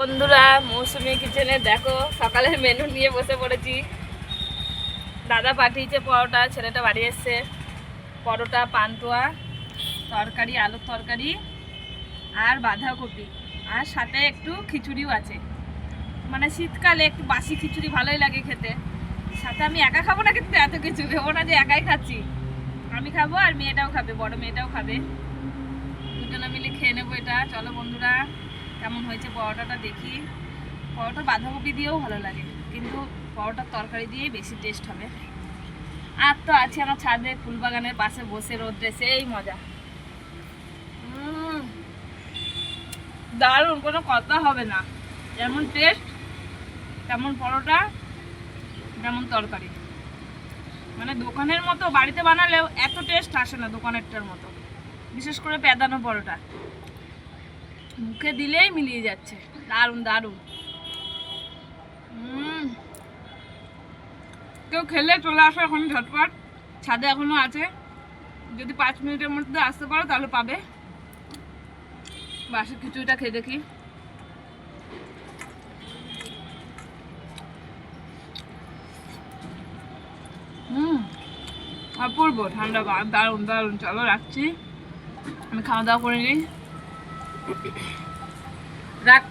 বন্ধুরা, মৌসুমি কিচেনে দেখো, সকালের মেনু নিয়ে বসে পড়েছি। দাদা পাঠিয়েছে পরোটা, ছেলেটা বাড়ি এসছে। পরোটা, পান্তুয়া, তরকারি, আলুর তরকারি আর বাঁধাকপি। আর সাথে একটু খিচুড়িও আছে। মানে শীতকালে একটু বাসি খিচুড়ি ভালোই লাগে খেতে। সাথে আমি একা খাব না কিন্তু এত কিছু। ভেবো না যে একাই খাচ্ছি। আমি খাব আর মেয়েটাও খাবে, বড় মেয়েটাও খাবে। দুজনে মিলে খেয়ে নেব এটা। চলো বন্ধুরা কেমন হয়েছে পরোটাটা দেখি। পরোটা বাঁধাকপি দিয়েও ভালো লাগে, কিন্তু পরোটার তরকারি দিয়েই বেশি টেস্ট হবে। আর তো আছে আমার ছাদে, ফুলবাগানের পাশে বসে রোদ্রে, সেই মজা। দারুণ, কোনো কথা হবে না। যেমন টেস্ট তেমন পরোটা, তেমন তরকারি। মানে দোকানের মতো, বাড়িতে বানালেও এত টেস্ট আসে না দোকানেরটার মতো। বিশেষ করে পেদানো পরোটা। মুখে দিলেই মিলিয়ে যাচ্ছে। দারুণ দারুণ। কেউ খেলে চলে আসো এখন ঝটপট। ছাদে এখনও আছে। যদি পাঁচ মিনিটের মধ্যে আসতে পারো তাহলে পাবে। বাসি খিচুড়িটা খেয়ে দেখি। হুম অপূর্ব, ঠান্ডা দারুণ দারুণ। চলো রাখছি। আমি খাওয়া দাওয়া করে নিই। রাখ